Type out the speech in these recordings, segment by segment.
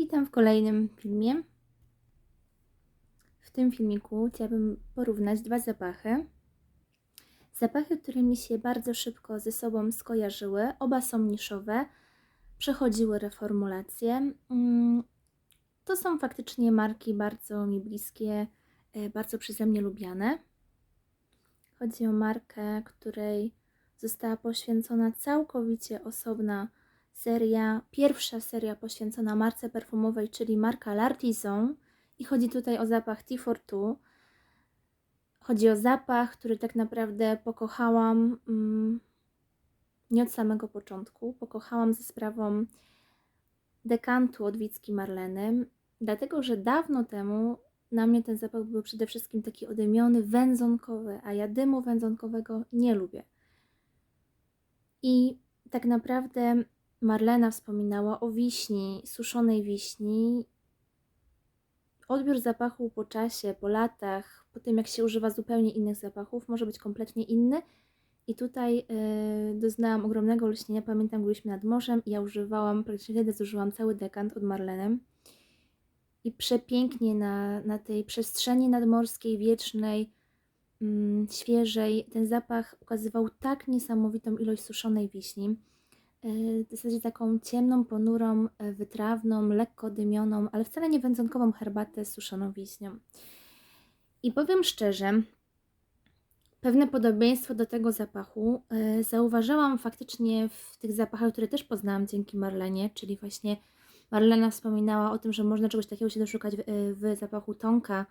Witam w kolejnym filmie. W tym filmiku chciałabym porównać dwa zapachy. Zapachy, które mi się bardzo szybko ze sobą skojarzyły. Oba są niszowe, przechodziły reformulację. Mm, To są faktycznie marki bardzo mi bliskie, e, bardzo przeze mnie lubiane. Chodzi o markę, której została poświęcona całkowicie osobna seria, pierwsza seria poświęcona marce perfumowej, czyli marka L'Artisan. I chodzi tutaj o zapach T42. Chodzi o zapach, który tak naprawdę pokochałam mm, nie od samego początku. Pokochałam ze sprawą dekantu od Wicki Marleny, dlatego że dawno temu na mnie ten zapach był przede wszystkim taki odymiony, wędzonkowy, a ja dymu wędzonkowego nie lubię. I tak naprawdę Marlena wspominała o wiśni, suszonej wiśni. Odbiór zapachu po czasie, po latach, po tym jak się używa zupełnie innych zapachów, może być kompletnie inny. I tutaj yy, doznałam ogromnego lśnienia. Pamiętam, byliśmy nad morzem i ja używałam, praktycznie wtedy zużyłam cały dekant od Marlenem. I przepięknie na, na tej przestrzeni nadmorskiej, wiecznej, mm, świeżej, ten zapach ukazywał tak niesamowitą ilość suszonej wiśni w zasadzie taką ciemną, ponurą, e, wytrawną, lekko dymioną, ale wcale nie wędzonkową herbatę z suszoną wiśnią. I powiem szczerze, pewne podobieństwo do tego zapachu e, zauważyłam faktycznie w tych zapachach, które też poznałam dzięki Marlenie, czyli właśnie Marlena wspominała o tym, że można czegoś takiego się doszukać w, e, w zapachu Tonka.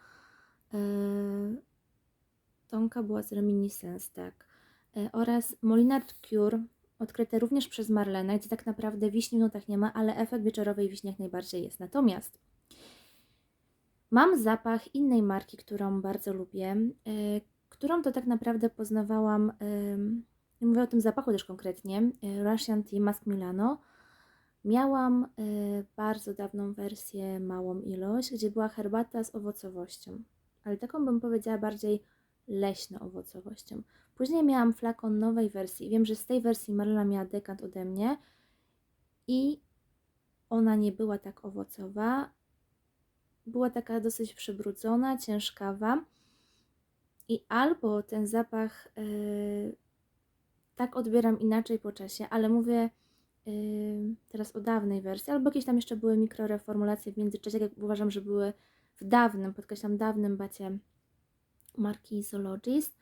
Tonka była z Reminiscence, tak. Oraz Molinard Cure, odkryte również przez Marlenę, gdzie tak naprawdę wiśni w nutach nie ma, ale efekt wieczorowej wiśni jak najbardziej jest. Natomiast mam zapach innej marki, którą bardzo lubię, yy, którą to tak naprawdę poznawałam, yy, mówię o tym zapachu też konkretnie, yy, Russian Tea Mask Milano. Miałam bardzo dawną wersję, małą ilość, gdzie była herbata z owocowością, ale taką bym powiedziała bardziej leśno-owocowością. Później miałam flakon nowej wersji. Wiem, że z tej wersji Marla miała dekant ode mnie i ona nie była tak owocowa. Była taka dosyć przybrudzona, ciężkawa. I albo ten zapach yy, tak odbieram inaczej po czasie, ale mówię yy, teraz o dawnej wersji, albo jakieś tam jeszcze były mikroreformulacje w międzyczasie, jak uważam, że były w dawnym, podkreślam dawnym bacie marki Zoologist.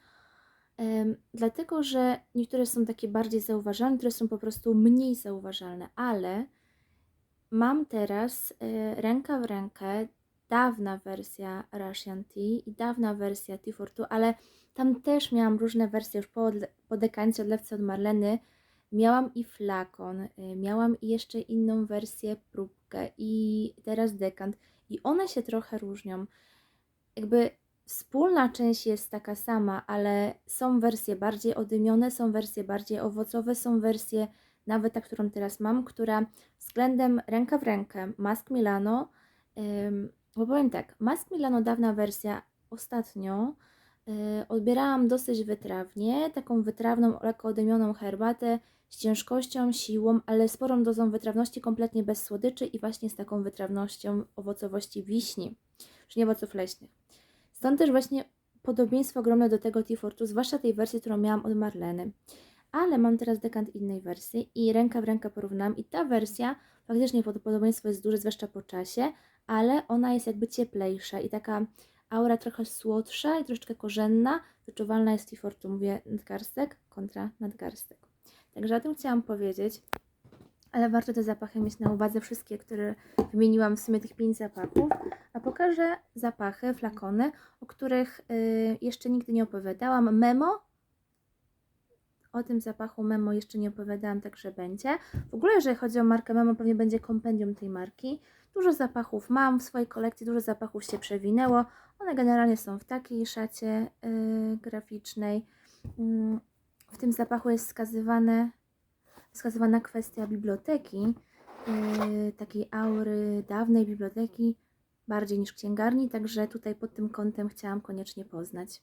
Dlatego, że niektóre są takie bardziej zauważalne, niektóre są po prostu mniej zauważalne, ale mam teraz y, ręka w rękę dawna wersja Russian Tea i dawna wersja Tea for Two, ale tam też miałam różne wersje już po, po dekancie odlewcy od Marleny. Miałam i flakon, y, miałam i jeszcze inną wersję, próbkę i teraz dekant i one się trochę różnią. Jakby Wspólna część jest taka sama, ale są wersje bardziej odymione, są wersje bardziej owocowe, są wersje, nawet ta, którą teraz mam, która względem ręka w rękę, Mask Milano, bo powiem tak, Mask Milano, dawna wersja, ostatnio yy, odbierałam dosyć wytrawnie, taką wytrawną, lekko odymioną herbatę z ciężkością, siłą, ale sporą dozą wytrawności, kompletnie bez słodyczy i właśnie z taką wytrawnością owocowości wiśni, czy nie owoców leśnych. Stąd też właśnie podobieństwo ogromne do tego T-Fortu, zwłaszcza tej wersji, którą miałam od Marleny. Ale mam teraz dekant innej wersji i ręka w rękę porównam i ta wersja faktycznie podobieństwo jest duże, zwłaszcza po czasie, ale ona jest jakby cieplejsza i taka aura trochę słodsza i troszeczkę korzenna, wyczuwalna jest T-Fortu, mówię nadgarstek kontra nadgarstek. Także o tym chciałam powiedzieć ale warto te zapachy mieć na uwadze, wszystkie, które wymieniłam w sumie tych pięć zapachów, a pokażę zapachy, flakony, o których y, jeszcze nigdy nie opowiadałam. Memo, o tym zapachu Memo jeszcze nie opowiadałam, także będzie. W ogóle jeżeli chodzi o markę Memo, pewnie będzie kompendium tej marki. Dużo zapachów mam w swojej kolekcji, dużo zapachów się przewinęło. One generalnie są w takiej szacie y, graficznej. Y, w tym zapachu jest wskazywane wskazywana kwestia biblioteki, yy, takiej aury dawnej biblioteki, bardziej niż księgarni, także tutaj pod tym kątem chciałam koniecznie poznać.